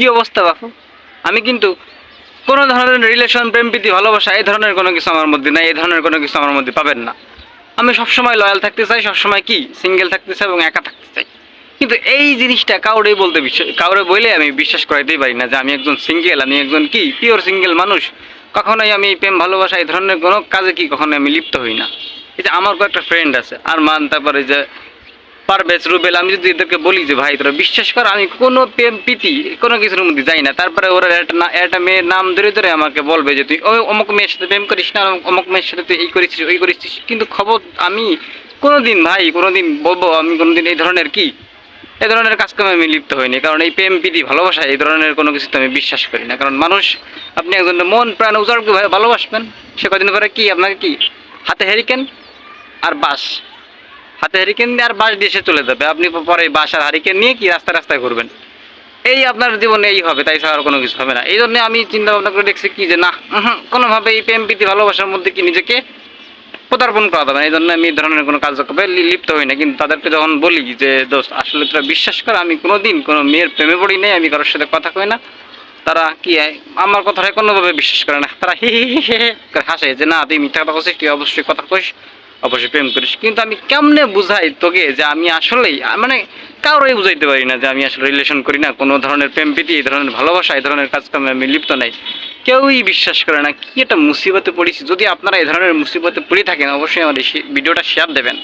কি অবস্থা বাপু? আমি কিন্তু কোনো ধরনের রিলেশন প্রেম, প্রীতি, ভালোবাসা এই ধরনের কোনো কিছু আমার মধ্যে নাই, এই ধরনের কোনো কিছু আমার মধ্যে পাবেন না। আমি সবসময় লয়াল থাকতে চাই, সবসময় কি? সিঙ্গেল থাকতে চাই এবং একা থাকতে চাই। কিন্তু এই জিনিসটা কাউরে বলতে বিশ্বাস, কাউরে বলে আমি বিশ্বাস করাইতেই পারি না যে আমি একজন সিঙ্গেল আমি একজন কি? পিওর সিঙ্গেল মানুষ। কখনোই আমি প্রেম, ভালোবাসা এই ধরনের কোনো কাজে কি কখনো আমি লিপ্ত হই না। যে আমার কয়েকটা ফ্রেন্ড আছে আর মান তারপরে যে পারভেজ রুবেল আমি যদি এদেরকে বলি যে, ভাই, তোরা বিশ্বাস কর, আমি কোনো প্রেম প্রীতি কোনো কিছুর মধ্যে যাই না। তারপরে ওরা একটা একটা মেয়ের নাম ধরে ধরে আমাকে বলবে যে, তুই অমুক মেয়ের সাথে প্রেম করিস না, অমুক মেয়ের সাথে তুই এই করেছিস, ওই করেছিস। কিন্তু খবর আমি কোনো দিন ভাই কোনো দিন বলব, আমি কোনো দিন এই ধরনের কি? এই ধরনের কাজকর্মে আমি লিপ্ত হইনি। কারণ এই প্রেম প্রীতি, ভালোবাসা, এই ধরনের কোনো কিছুতে আমি বিশ্বাস করি না। কারণ মানুষ, আপনি একজন মন প্রাণ উজাড়কে ভালোবাসবেন। সে কদিন পরে কি, আপনাকে কি? হাতে হেরিকেন আর বাস। হাতে হারিকেন দিয়ে আর বাস দিয়ে চলে যাবে। আপনি পরে বাস আর হারিকেন নিয়ে কি রাস্তায় রাস্তায় ঘুরবেন? এই আপনার জীবনে এই হবে, তাই ছাড়া কোনো কিছু হবে না। এই জন্য আমি চিন্তা ভাবনা করে দেখছি কি যে না কোনোভাবে এই প্রেম, প্রীতি, ভালোবাসার মধ্যে কি নিজেকে পদার্পণ করা যাবে না। এই জন্য আমি এই ধরনের কোনো কার্যকলাপে লিপ্ত হই না। কিন্তু তাদেরকে যখন বলি যে, দোস্ত, আসলে তোরা বিশ্বাস কর, আমি কোনো দিন কোনো মেয়ের প্রেমে পড়ি নাই, আমি কারোর সাথে কথা কই না। তারা কি আমার কথাটা কোনোভাবে বিশ্বাস করে না। তারা হি হি হি হাসে যে, না, তুই মিথ্যা কথা বলছিস, তুই অবশ্যই কথা কইস। অবশ্যই প্রেম করিস, কিন্তু আমি কেমনে বুঝাই তোকে যে আমি আসলেই মানে কারোই বুঝাইতে পারি না যে আমি আসলে রিলেশন করি না। কোনো ধরনের প্রেম প্রীতি, এই ধরনের ভালোবাসা, এই ধরনের কাজকর্মে আমি লিপ্ত নাই। কেউই বিশ্বাস করে না, কি একটা মুসিবতে পড়েছি। যদি আপনারা এই ধরনের মুসিবতে পড়ে থাকেন, অবশ্যই আমার ভিডিওটা শেয়ার দেবেন।